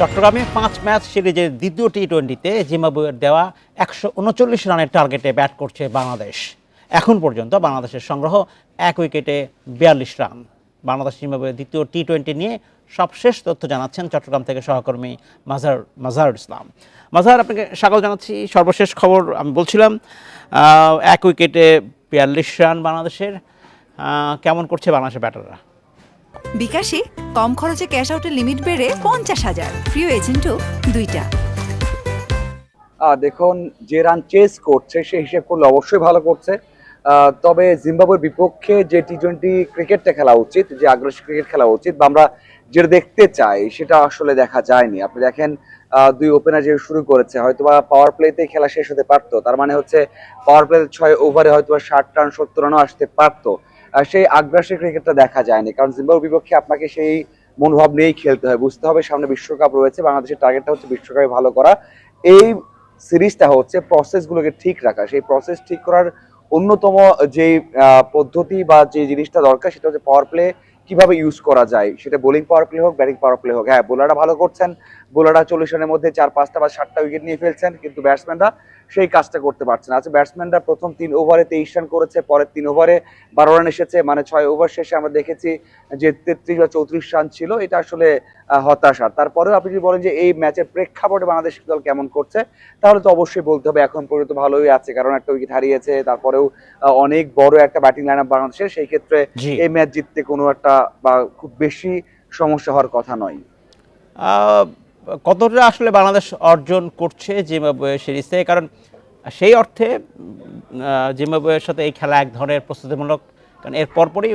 চট্টগ্রামে পাঁচ ম্যাচ সিরিজের দ্বিতীয় টি টোয়েন্টিতে জিম্বাবুয়ের দেওয়া একশো উনচল্লিশ রানের টার্গেটে ব্যাট করছে বাংলাদেশ। এখন পর্যন্ত বাংলাদেশের সংগ্রহ এক উইকেটে বিয়াল্লিশ রান। বাংলাদেশ জিম্বাবুয়ের দ্বিতীয় টি টোয়েন্টি নিয়ে সবশেষ তথ্য জানাচ্ছেন চট্টগ্রাম থেকে সহকর্মী মাজার মাজারুল ইসলাম। মাজার, আপনাকে স্বাগত জানাচ্ছি। সর্বশেষ খবর আমি বলছিলাম এক উইকেটে বিয়াল্লিশ রান বাংলাদেশের। কেমন করছে বাংলাদেশের ব্যাটাররা বিকাশে কম খরচে ক্যাশ আউটের লিমিট বেড়ে পঞ্চাশ হাজার। প্রিয় এজেন্টও দুইটা। দেখুন, যে রান চেস করছে, সে হিসেব করলে অবশ্যই ভালো করছে। তবে জিম্বাবুয়ের বিপক্ষে যে টি টোয়েন্টি ক্রিকেটটা খেলা উচিত, যে আগ্রাসী ক্রিকেট খেলা উচিত, বা আমরা যেটা দেখতে চাই, সেটা আসলে দেখা যায়নি। আপনি দেখেন দুই ওপেনার যে শুরু করেছে, হয়তোবা পাওয়ার প্লেতে খেলা শেষ হতে পারতো। তার মানে হচ্ছে পাওয়ার প্লে ছয় ওভারে হয়তোবা ষাট রান সত্তর রানও আসতে পারতো। সেই আগ্রাসী ক্রিকেটটা দেখা যায়নি। কারণ জিম্বাবুয়ের বিপক্ষে আপনাকে সেই মনোভাব নিয়েই খেলতে হয়। বুঝতে হবে সামনে বিশ্বকাপ রয়েছে, বাংলাদেশের টার্গেটটা হচ্ছে বিশ্বকাপে ভালো করা। এই সিরিজটা হচ্ছে প্রসেসগুলোকে ঠিক রাখা। সেই প্রসেস ঠিক করার অন্যতম যে পদ্ধতি বা যে জিনিসটা দরকার, সেটা হচ্ছে পাওয়ার প্লে কীভাবে ইউজ করা যায়। সেটা বোলিং পাওয়ার প্লে হোক ব্যাটিং পাওয়ার প্লে হোক। হ্যাঁ বোলাররা ভালো করছেন। বোলাররা চল্লিশ রানের মধ্যে চার, পাঁচটা বা সাতটা উইকেট নিয়ে ফেলছেন, কিন্তু ব্যাটসম্যানরা সেই কাজটা করতে পারছে না। আচ্ছা ব্যাটসম্যানরা প্রথম তিন ওভারে তেইশ রান করেছে পরের তিন ওভারে বারো রান এসেছে মানে ছয় ওভার শেষে আমরা দেখেছি যে তেত্রিশ বা চৌত্রিশ রান ছিল এটা আসলে হতাশার তারপরেও আপনি যদি বলেন যে এই ম্যাচের প্রেক্ষাপটে বাংলাদেশ দল কেমন করছে তাহলে তো অবশ্যই বলতে হবে এখন পর্যন্ত ভালোই আছে কারণ একটা উইকেট হারিয়েছে তারপরেও অনেক বড় একটা ব্যাটিং লাইন আপ বাংলাদেশের সেই ক্ষেত্রে এই ম্যাচ জিততে কোনো একটা বা খুব বেশি সমস্যা হওয়ার কথা নয়। আহ, কতটা আসলে বাংলাদেশ অর্জন করছে জিম্বাবুয়ে সিরিজ কারণ সেই অর্থে জিম্বাবুয়ের সাথে এই খেলা এক ধরনের প্রস্তুতিমূলক, কারণ এর পরপরই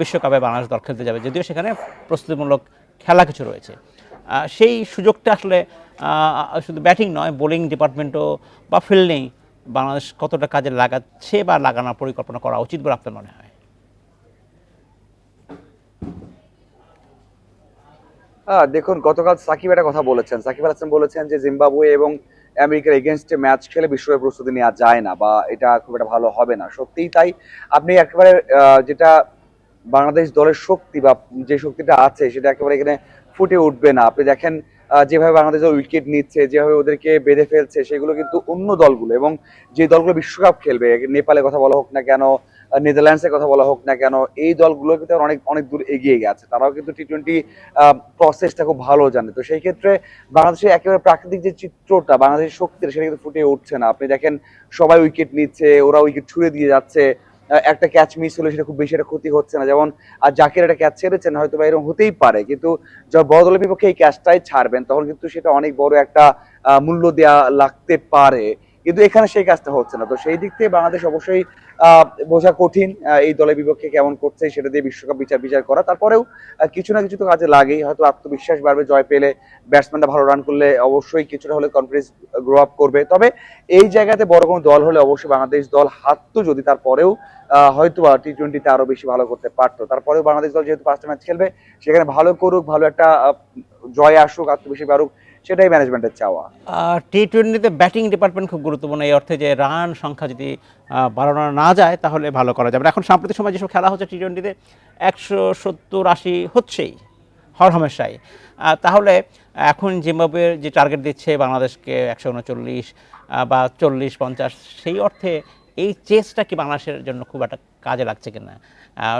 বিশ্বকাপে বাংলাদেশ দল খেলতে যাবে। যদিও সেখানে প্রস্তুতিমূলক খেলা কিছু রয়েছে। সেই সুযোগটা আসলে শুধু ব্যাটিং নয়, বোলিং ডিপার্টমেন্টও বা ফিল্ডিং বাংলাদেশ কতটা কাজে লাগাচ্ছে বা লাগানোর পরিকল্পনা করা উচিত বলে আপনার মনে হয়? দেখুন, গতকাল সাকিব একটা কথা বলেছেন। সাকিব আল হাসান বলেছেন যে, জিম্বাবুয়ে এবং আমেরিকার এগেনস্টে ম্যাচ খেলে বিশ্বকাপের প্রস্তুতি নেওয়া যায় না বা এটা খুব একটা ভালো হবে না। সত্যিই তাই, আপনি একেবারে যেটা বাংলাদেশ দলের শক্তি বা যে শক্তিটা আছে, সেটা একেবারে এখানে ফুটে উঠবে না। আপনি দেখেন যেভাবে বাংলাদেশ উইকেট নিচ্ছে, যেভাবে ওদেরকে বেঁধে ফেলছে, সেগুলো কিন্তু অন্য দলগুলো এবং যে দলগুলো বিশ্বকাপ খেলবে, নেপালের কথা বলা হোক না কেন নেদারল্যান্ডসের কথা বলা হোক না কেন, এই দলগুলো কিন্তু অনেক অনেক দূর এগিয়ে গেছে। তারাও কিন্তু টি টোয়েন্টি প্রসেসটা খুব ভালো জানে। তো সেই ক্ষেত্রে বাংলাদেশের একেবারে প্রাকৃতিক যে চিত্রটা, বাংলাদেশের শক্তির সেটা কিন্তু ফুটে উঠছে না। আপনি দেখেন, সবাই উইকেট নিচ্ছে, ওরা উইকেট ছুড়ে দিয়ে যাচ্ছে। একটা ক্যাচ মিস হলে সেটা খুব বেশি একটা ক্ষতি হচ্ছে না। যেমন আর জাকির একটা ক্যাচ ছেড়েছেন, হয়তো বা এরকম হতেই পারে। কিন্তু যখন বড় বিপক্ষে এই ক্যাচটাই ছাড়বেন, তখন কিন্তু সেটা অনেক বড় একটা মূল্য দেয়া লাগতে পারে। কিন্তু এখানে সেই কাজটা হচ্ছে না। তো সেই দিক থেকে বাংলাদেশ অবশ্যই বোঝা কঠিন এই দলের বিপক্ষে কেমন করছে সেটা দিয়ে বিশ্বকাপ বিচার বিচার করা। তারপরেও কিছু না কিছু তো কাজে লাগেই। হয়তো আত্মবিশ্বাস বাড়বে, জয় পেলে ব্যাটসম্যানরা ভালো রান করলে অবশ্যই কিছুটা হলে কনফিডেন্স গ্রো আপ করবে। তবে এই জায়গাতে বড় কোনো দল হলে অবশ্যই বাংলাদেশ দল হারতো যদি তারপরেও হয়তো টি টোয়েন্টিতে আরও বেশি ভালো করতে পারতো। তারপরেও বাংলাদেশ দল যেহেতু পাঁচটা ম্যাচ খেলবে, সেখানে ভালো করুক, ভালো একটা জয় আসুক, আত্মবিশ্বাস বাড়ুক সেটাই ম্যানেজমেন্টের চাওয়া। টি টোয়েন্টিতে ব্যাটিং ডিপার্টমেন্ট খুব গুরুত্বপূর্ণ। এই অর্থে যে রান সংখ্যা যদি বাড়ানো না যায় তাহলে ভালো করা যাবে এখন সাম্প্রতিক সময় যেসব খেলা হচ্ছে টি টোয়েন্টিতে একশো সত্তর আশি হচ্ছেই হর হামেশাই আহ, তাহলে এখন জিম্বাবুয়ের যে টার্গেট দিচ্ছে বাংলাদেশকে একশো উনচল্লিশ বা চল্লিশ পঞ্চাশ সেই অর্থে এই চেসটা কি বাংলাদেশের জন্য খুব একটা কাজে লাগছে কিনা।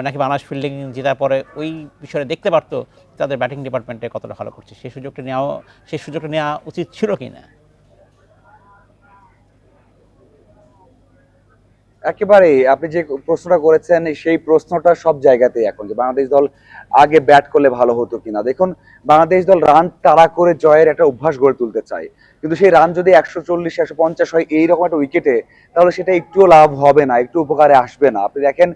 নাকি বাংলাদেশ ফিল্ডিং জেতার পরে ওই বিষয়ে দেখতে পারতো তাদের ব্যাটিং ডিপার্টমেন্টে কতটা ভালো করছে। সেই সুযোগটা নেওয়া সেই সুযোগটা নেওয়া উচিত ছিল কি না একেবারেই আপনি যে প্রশ্নটা করেছেন, সেই প্রশ্নটা সব জায়গাতেই এখন যে বাংলাদেশ দল আগে ব্যাট করলে ভালো হতো কিনা। দেখুন, বাংলাদেশ দল রান তাড়া করে জয়ের একটা অভ্যাস গড়ে তুলতে চায়। কিন্তু সেই রান যদি একশো চল্লিশ, একশো পঞ্চাশ হয়, এইরকম একটা উইকেটে, তাহলে সেটা একটুও লাভ হবে না, একটু উপকারে আসবে না। আপনি দেখেন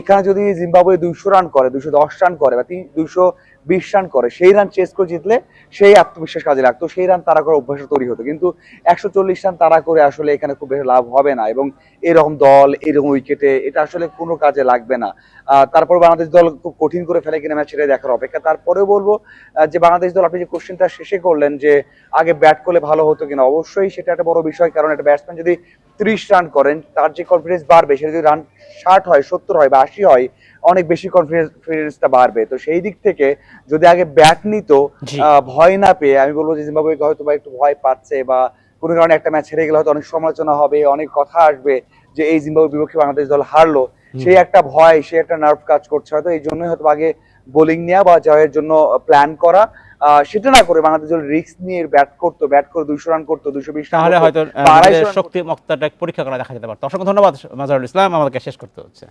এখানে যদি জিম্বাবুয়ে দুইশো রান করে, দুইশো দশ রান করে, বা দুইশো বিশ রান করে, সেই রান চেস করে জিতলে সেই আত্মবিশ্বাস কাজে লাগতো, সেই রান তারা করে অভ্যাস তৈরি হতো। কিন্তু একশো চল্লিশ রান তারা করে আসলে এখানে খুব বেশি লাভ হবে না এবং এরকম দল, এরকম উইকেটে এটা আসলে কোনো কাজে লাগবে না। তারপর বাংলাদেশ দল খুব কঠিন করে ফেলে কিনা ম্যাচ সেটা দেখার অপেক্ষা। তারপরেও বলব যে বাংলাদেশ দল, আপনি যে কোশ্চেনটা শেষে করলেন যে আগে ব্যাট করলে ভালো হতো কিনা, অবশ্যই সেটা একটা বড় বিষয়, কারণ একটা ব্যাটসম্যান যদি ত্রিশ রান করেন তার যে কনফিডেন্স বাড়বে সেটা যদি রান ষাট হয় সত্তর হয় বা আশি হয় অনেক বেশি কনফিডেন্সটা বাড়বে। তো সেই দিক থেকে যদি আগে ব্যাট নিত ভয় না পেয়ে আমি বলব যে জিম্বাবুয়ে হয়তো বা একটু ভয় পাচ্ছে বা কোনো কারণে একটা ম্যাচ হেরে গেলে হয়তো অনেক সমালোচনা হবে অনেক কথা আসবে যে এই জিম্বাবুয়ের বিপক্ষে বাংলাদেশ দল হারলো। সেই একটা ভয় সেই একটা নার্ভ কাজ করছে। হয়তো এই জন্যই হয়তো আগে বোলিং নেওয়া বা জয়ের জন্য প্ল্যান করা। সেটা না করে বাংলাদেশ দল রিস্ক নিয়ে ব্যাট করতো ব্যাট করে দুইশো রান করতো দুইশো বিশ তাহলে হয়তো শক্তি মক্তাটা পরীক্ষা করা দেখা যেতে পারতো। অসংখ্য ধন্যবাদ মাজারুল ইসলাম আমাদেরকে শেষ করতে হচ্ছে।